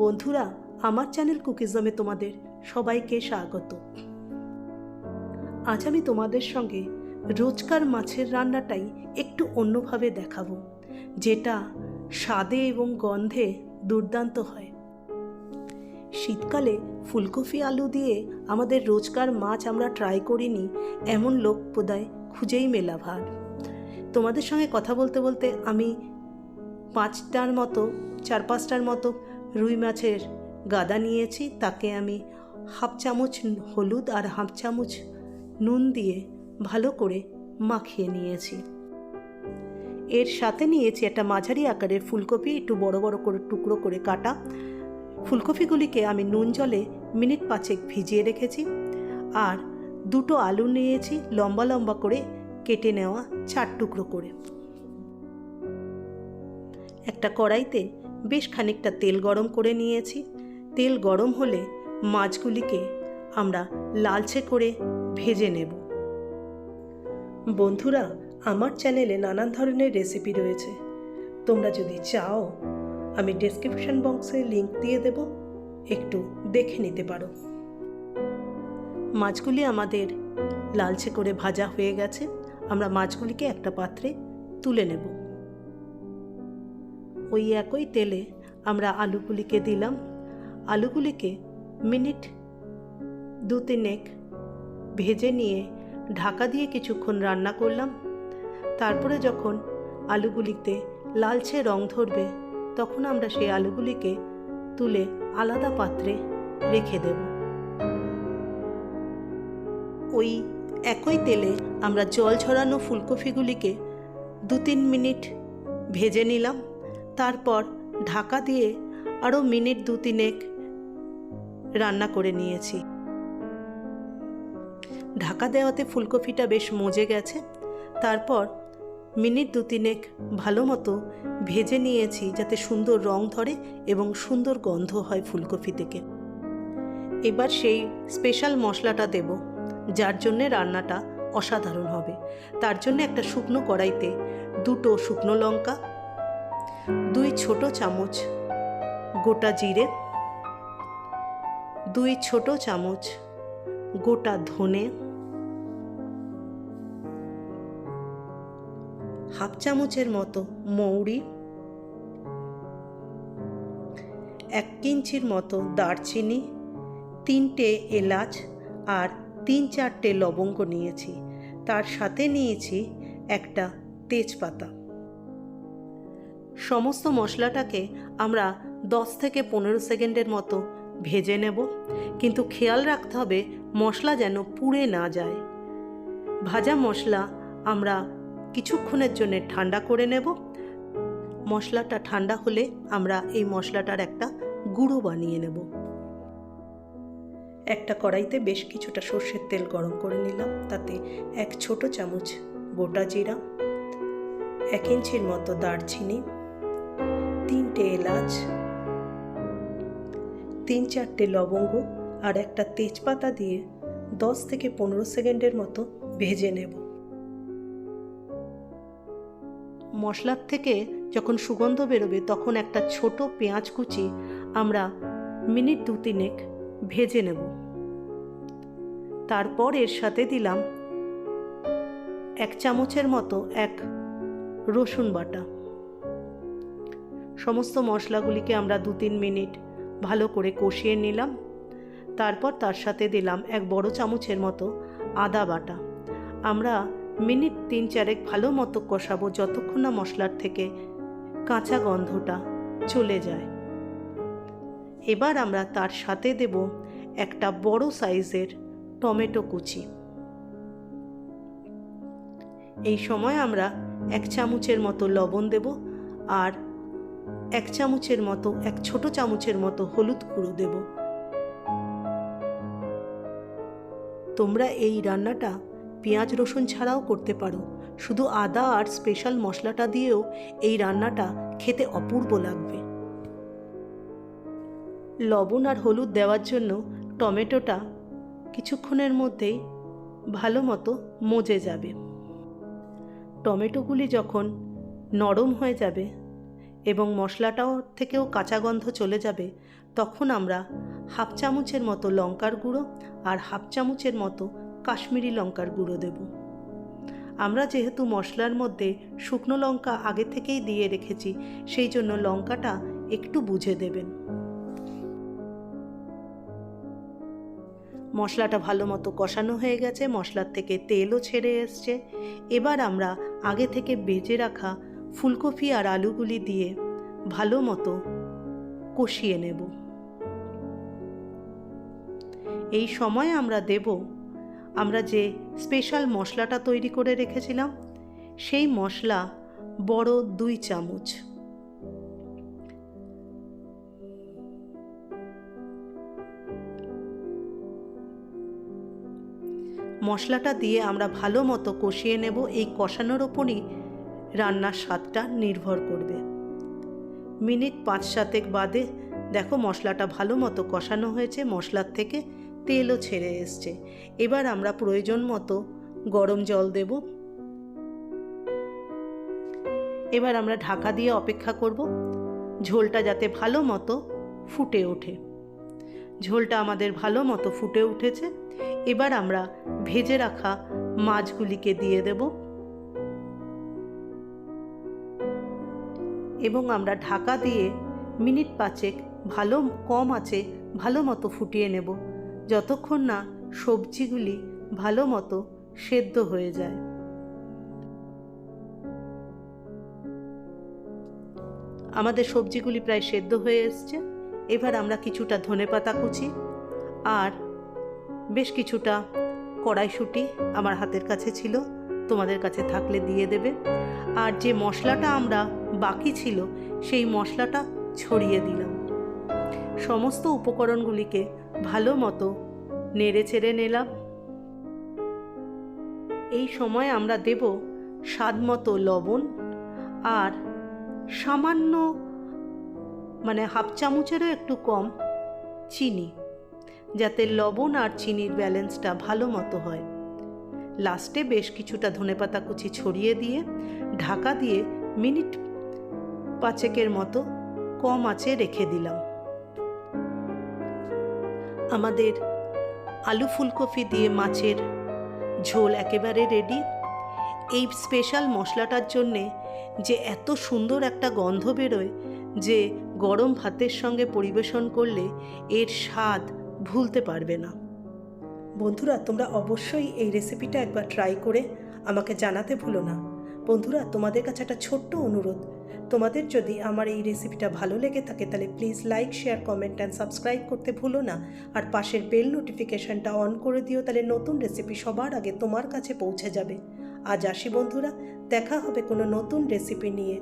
বন্ধুরা, আমার চ্যানেল কুকিজমে তোমাদের সবাইকে স্বাগত। আজ আমি তোমাদের সঙ্গে রোজকার মাছের রান্নাটাই একটু অন্যভাবে দেখাবো, যেটা স্বাদে এবং গন্ধে দুর্দান্ত হয়। শীতকালে ফুলকপি আলু দিয়ে আমাদের রোজকার মাছ আমরা ট্রাই করিনি, এমন লোক বোধহয় খুঁজেই মেলা ভার। তোমাদের সঙ্গে কথা বলতে বলতে আমি পাঁচটার মতো, চার পাঁচটার মতো রুই মাছের গাদা নিয়েছি, তাকে আমি হাফ চামচ হলুদ আর হাফ চামচ নুন দিয়ে ভালো করে মাখিয়ে নিয়েছি। এর সাথে নিয়েছি একটা মাঝারি আকারের ফুলকপি, একটু বড় বড় করে টুকরো করে কাটা। ফুলকপিগুলিকে আমি নুন জলে মিনিট পাঁচেক ভিজিয়ে রেখেছি আর দুটো আলু নিয়েছি, লম্বা লম্বা করে কেটে নেওয়া চার টুকরো করে। একটা কড়াইতে বেশ খানিকটা তেল গরম করে নিয়েছি। তেল গরম হলে মাছগুলিকে আমরা লালচে করে ভেজে নেব। বন্ধুরা, আমার চ্যানেলে নানান ধরনের রেসিপি রয়েছে। তোমরা যদি চাও, আমি ডেসক্রিপশন বক্সে লিংক দিয়ে দেব। একটু দেখে নিতে পারো। মাছগুলি আমাদের লালচে করে ভাজা হয়ে গেছে। আমরা মাছগুলিকে একটা পাত্রে তুলে নেব। ওই একই তেলে আমরা আলুগুলিকে দিলাম। আলুগুলিকে মিনিট দু তিনেক ভেজে নিয়ে ঢাকা দিয়ে কিছুক্ষণ রান্না করলাম। তারপরে যখন আলুগুলিতে লালচে রং ধরবে, তখন আমরা সেই আলুগুলিকে তুলে আলাদা পাত্রে রেখে দেব। ওই একই তেলে আমরা জল ঝরানো ফুলকপিগুলিকে দু তিন মিনিট ভেজে নিলাম। তারপর ঢাকা দিয়ে আরও মিনিট দু তিনেক রান্না করে নিয়েছি। ঢাকা দেওয়াতে ফুলকপিটা বেশ মজে গেছে। তারপর মিনিট দু তিনেক ভালো মতো ভেজে নিয়েছি যাতে সুন্দর রং ধরে এবং সুন্দর গন্ধ হয় ফুলকপি থেকে। এবার সেই স্পেশাল মশলাটা দেব, যার জন্যে রান্নাটা অসাধারণ হবে। তার জন্য একটা শুকনো কড়াইতে দুটো শুকনো লঙ্কা দুই ছোট চামচ গোটা জিরে, দুই ছোট চামচ গোটা ধনে, হাফ চামচের মতো মৌরি, এক ইঞ্চির মতো দারচিনি, তিনটে এলাচ আর তিন চারটে লবঙ্গ নিয়েছি। তার সাথে নিয়েছি একটা তেজপাতা। সমস্ত মশলাটাকে আমরা দশ থেকে পনেরো সেকেন্ডের মতো ভেজে নেব। কিন্তু খেয়াল রাখতে হবে মশলা যেন পুড়ে না যায়। ভাজা মশলা আমরা কিছুক্ষণের জন্য ঠান্ডা করে নেব। মশলাটা ঠান্ডা হলে আমরা এই মশলাটার একটা গুঁড়ো বানিয়ে নেব। একটা কড়াইতে বেশ কিছুটা সর্ষের তেল গরম করে নিলাম। তাতে এক ছোট চামচ গোটা জিরা, এক ইঞ্চির মতো দারচিনি তিনটে এলাচ, তিন চারটে লবঙ্গ আর একটা তেজপাতা দিয়ে দশ থেকে পনেরো সেকেন্ডের মতো ভেজে নেব। মশলার থেকে যখন সুগন্ধ বেরোবে তখন একটা ছোট পেঁয়াজ কুচি আমরা মিনিট দু তিনেক ভেজে নেব। তারপর এর সাথে দিলাম এক চামচের মতো এক রসুন বাটা। সমস্ত মশলাগুলিকে আমরা দু তিন মিনিট ভালো করে কষিয়ে নিলাম। তারপর তার সাথে দিলাম এক বড় চামচের মতো আদা বাটা। আমরা মিনিট তিন চারেক ভালো মতো কষাবো যতক্ষণ না মশলার থেকে কাঁচা গন্ধটা চলে যায়। এবার আমরা তার সাথে দেব একটা বড় সাইজের টমেটো কুচি। এই সময় আমরা এক চামচের মতো লবণ দেব আর এক চামচের মতো, এক ছোট চামচের মতো হলুদ গুঁড়ো দেব। তোমরা এই রান্নাটা পেঁয়াজ, রসুন ছাড়াও করতে পারো। শুধু আদা আর স্পেশাল মশলাটা দিয়েও এই রান্নাটা খেতে অপূর্ব লাগবে। লবণ আর হলুদ দেওয়ার জন্য টমেটোটা কিছুক্ষণের মধ্যেই ভালো মতো মজে যাবে। টমেটোগুলি যখন নরম হয়ে যাবে এবং মশলাটাও থেকেও কাঁচা গন্ধ চলে যাবে, তখন আমরা হাফ চামচের মতো লঙ্কার গুঁড়ো আর হাফ চামচের মতো কাশ্মীরি লঙ্কার গুঁড়ো দেব। আমরা যেহেতু মশলার মধ্যে শুকনো লঙ্কা আগে থেকেই দিয়ে রেখেছি, সেই জন্য লঙ্কাটা একটু বুঝে দেবেন। মশলাটা ভালো মতো কষানো হয়ে গেছে, মশলার থেকে তেলও ছেড়ে এসছে। এবার আমরা আগে থেকে বেজে রাখা ফুলকপি আর আলুগুলি দিয়ে ভালো মতো কষিয়ে নেব। এই সময় আমরা দেব, আমরা যে স্পেশাল মশলাটা তৈরি করে রেখেছিলাম, সেই মশলা বড় দুই চামচ। মশলাটা দিয়ে আমরা ভালো মতো কষিয়ে নেব, এই কষানোর ওপরই রান্নার স্বাদটা নির্ভর করবে। মিনিট পাঁচ সাতেক বাদে দেখো মশলাটা ভালো মতো কষানো হয়েছে, মশলার থেকে তেলও ছেড়ে এসছে। এবার আমরা প্রয়োজন মতো গরম জল দেব। এবার আমরা ঢাকা দিয়ে অপেক্ষা করব। ঝোলটা যাতে ভালো মতো ফুটে ওঠে। ঝোলটা আমাদের ভালো মতো ফুটে উঠেছে। এবার আমরা ভেজে রাখা মাছগুলিকে দিয়ে দেব। এবং আমরা ঢাকা দিয়ে মিনিট পাঁচেক ভালো কম আছে, ভালো মতো ফুটিয়ে নেব। যতক্ষণ না সবজিগুলি ভালো মতো সেদ্ধ হয়ে যায়। আমাদের সবজিগুলি প্রায় সেদ্ধ হয়ে এসছে। এবার আমরা কিছুটা ধনেপাতা কুচি আর বেশ কিছুটা কড়াইশুঁটি আমার হাতের কাছে ছিল। তোমাদের কাছে থাকলে দিয়ে দেবে। আর যে মশলাটা আমরা বাকি ছিল, সেই মশলাটা ছড়িয়ে দিলাম। সমস্ত উপকরণগুলিকে ভালো মতো নেড়ে চেড়ে নিলাম। এই সময় আমরা দেব স্বাদ মতো লবণ আর সামান্য মানে হাফ চামচেরও একটু কম চিনি, যাতে লবণ আর চিনির ব্যালেন্সটা ভালো মতো হয়। লাস্টে বেশ কিছুটা ধনেপাতা কুচি ছড়িয়ে দিয়ে, ঢাকা দিয়ে মিনিট পাঁচেকের মতো কম আঁচে রেখে দিলাম। আমাদের আলু ফুলকপি দিয়ে মাছের ঝোল একেবারে রেডি এই স্পেশাল মশলাটার জন্যে যে এত সুন্দর একটা গন্ধ বেরোয়, যে গরম ভাতের সঙ্গে পরিবেশন করলে এর স্বাদ ভুলতে পারবে না। বন্ধুরা, তোমরা অবশ্যই এই রেসিপিটা একবার ট্রাই করে আমাকে জানাতে ভুলো না। বন্ধুরা, তোমাদের কাছে একটা ছোট্ট অনুরোধ। তোমাদের যদি আমার এই রেসিপিটা ভালো লেগে থাকে, তাহলে please like share comment and subscribe করতে ভুলো না। আর পাশের বেল নোটিফিকেশনটা অন করে দিও, তাহলে নতুন রেসিপি সবার আগে তোমার কাছে পৌঁছে যাবে। আজ আসি বন্ধুরা, দেখা হবে কোনো নতুন রেসিপি নিয়ে।